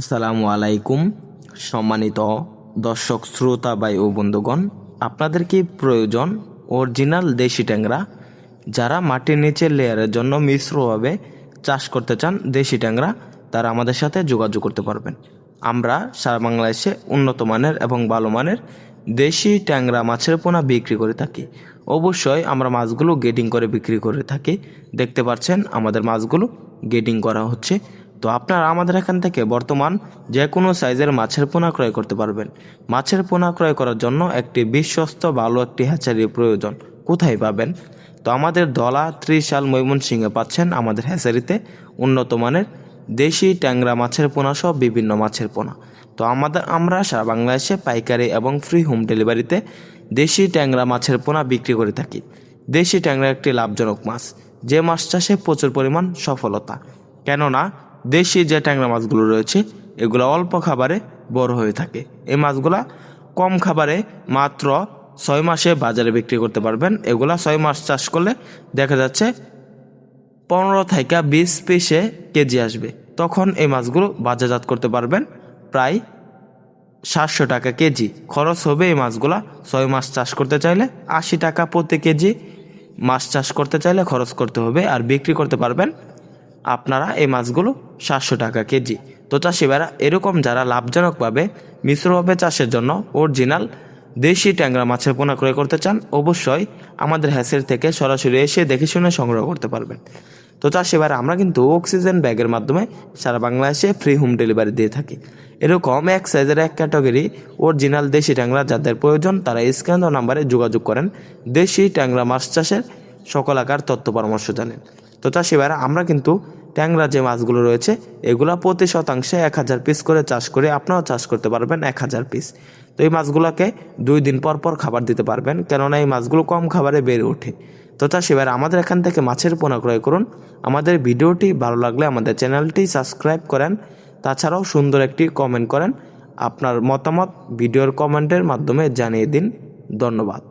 আসসালামু আলাইকুম, সম্মানিত দর্শক, শ্রোতা ভাই ও বন্ধুগণ। আপনাদের কি প্রয়োজন? অরিজিনাল দেশি ট্যাংরা, যারা মাটির নিচের লেয়ারের জন্য মিশ্রভাবে চাষ করতে চান দেশি ট্যাংরা, তারা আমাদের সাথে যোগাযোগ করতে পারবেন। আমরা সারা বাংলাদেশে উন্নত মানের এবং ভালো মানের দেশি ট্যাংরা মাছের পোনা বিক্রি করে থাকি। অবশ্যই আমরা মাছগুলো গেটিং করে বিক্রি করে থাকি। দেখতে পাচ্ছেন, আমাদের মাছগুলো গেটিং করা হচ্ছে। তো আপনারা আমাদের এখান থেকে বর্তমান যে কোনো সাইজের মাছের পোনা ক্রয় করতে পারবেন। মাছের পোনা ক্রয় করার জন্য একটি বিশ্বস্ত ভালো একটি হ্যাচারির প্রয়োজন। কোথায় পাবেন? তো আমাদের দলা ত্রিশাল, ময়মনসিংহে পাচ্ছেন আমাদের হ্যাচারিতে উন্নত মানের দেশি ট্যাংরা মাছের পোনা সহ বিভিন্ন মাছের পোনা। তো আমাদের, আমরা সারা বাংলাদেশে পাইকারি এবং ফ্রি হোম ডেলিভারিতে দেশি ট্যাংরা মাছের পোনা বিক্রি করে থাকি। দেশি ট্যাংরা একটি লাভজনক মাছ। যে মাছ চাষে প্রচুর পরিমাণ সফলতা। কেননা দেশি যে ট্যাংরা মাছগুলো রয়েছে, এগুলো অল্প খাবারে বড় হয়ে থাকে। এই মাছগুলা কম খাবারে মাত্র ছয় মাসে বাজারে বিক্রি করতে পারবেন। এগুলা ছয় মাস চাষ করলে দেখা যাচ্ছে পনেরো থেকে বিশ পিসে কেজি আসবে। তখন এই মাছগুলো বাজারজাত করতে পারবেন প্রায় সাতশো টাকা কেজি। খরচ হবে এই মাছগুলা ছয় মাস চাষ করতে চাইলে আশি টাকা প্রতি কেজি মাছ চাষ করতে চাইলে খরচ করতে হবে আর বিক্রি করতে পারবেন আপনারা এই মাছগুলো সাতশো টাকা কেজি। তো চাষিভাইরা এরকম যারা লাভজনকভাবে, মিশ্রভাবে চাষের জন্য অরিজিনাল দেশি ট্যাংরা মাছের পোনা ক্রয় করতে চান, অবশ্যই আমাদের হ্যাসের থেকে সরাসরি এসে দেখে শুনে সংগ্রহ করতে পারবেন। তো চাষিভাইরা আমরা কিন্তু অক্সিজেন ব্যাগের মাধ্যমে সারা বাংলাদেশে ফ্রি হোম ডেলিভারি দিয়ে থাকি। এরকম এক সাইজের এক ক্যাটাগরি অরিজিনাল দেশি ট্যাংরা যাদের প্রয়োজন, তারা স্ক্যান নাম্বারে যোগাযোগ করেন। দেশি ট্যাংরা মাছ চাষের সকল আকার তথ্য পরামর্শ জানেন। তো চাষি ভাইরা আমরা কিন্তু ট্যাংরা যে মাছগুলো রয়েছে, এগুলা প্রতি শতাংশে এক হাজার পিস করে চাষ করে আপনারাও চাষ করতে পারবেন এক হাজার পিস তো এই মাছগুলোকে দুই দিন পর পর খাবার দিতে পারবেন, কেননা এই মাছগুলো কম খাবারে বেড়ে ওঠে। তো চাষি ভাইরা আমাদের এখান থেকে মাছের পোনা ক্রয় করুন। আমাদের ভিডিওটি ভালো লাগলে আমাদের চ্যানেলটি সাবস্ক্রাইব করেন। তাছাড়াও সুন্দর একটি কমেন্ট করেন। আপনার মতামত ভিডিওর কমেন্টের মাধ্যমে জানিয়ে দিন। ধন্যবাদ।